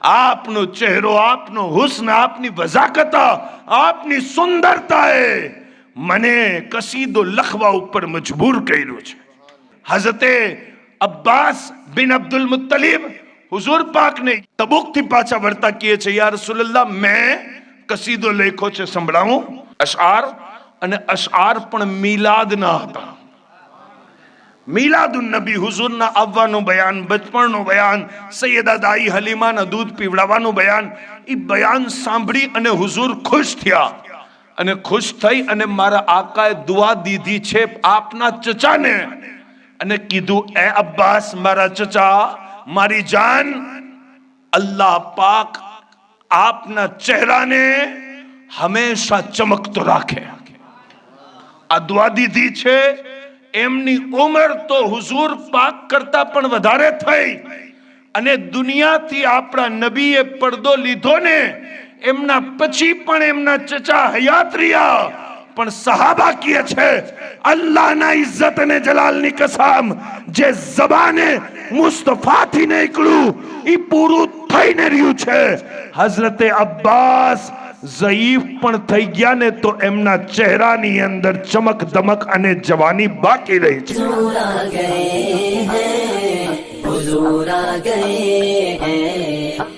આપનો ચહેરો આપનો હુસ્ન આપની વઝાકત આપની સુંદરતાએ મને કસીદો લખવા ઉપર મજબૂર કર્યો છે હઝરતે અબ્બાસ બિન અબ્દુલ મુત્તલિબ હુઝુર પાકને તબુકથી પાછા વળતા કહે છે યા રસૂલલ્લાહ મેં કસીદો લેખો છે સંભળાવું અશઆર અને અશઆર પણ મિલાદના હતા મિલાદુન નબી હુઝુરના આવવાનું બયાન, બચપણનું બયાન, સૈયદા દાઈ હલીમાના દૂધ પીવડાવવાનું બયાન એ બયાન સાંભળી અને હુઝુર ખુશ થયા. અને ખુશ થઈ અને મારા આકાએ દુઆ દીધી છે આપના ચચાને. અને કીધું, એ અબ્બાસ, મારા ચચા, મારી જાન, અલ્લાહ પાક આપના ચહેરાને હંમેશા ચમકતો રાખે. આ દુઆ દીધી છે એમની ઉંમર તો હુઝુર પાક કરતા પણ વધારે થઈ. અને દુનિયાથી આપણા નબીએ પડદો લીધો ને, એમના પછી પણ એમના ચચા હયાત રહ્યા. પણ સહાબા કહે છે, અલ્લાહના ઇજ્જત અને જલાલની કસમ, જે જબાને મુસ્તફાથી નીકળ્યું એ પૂરું થઈને રહ્યું છે. હઝરતે અબ્બાસ ઝયીફ પણ થઈ ગયા ને તો એમના ચહેરાની અંદર ચમક ધમક અને જવાની બાકી રહી છે. ગયે હૈ.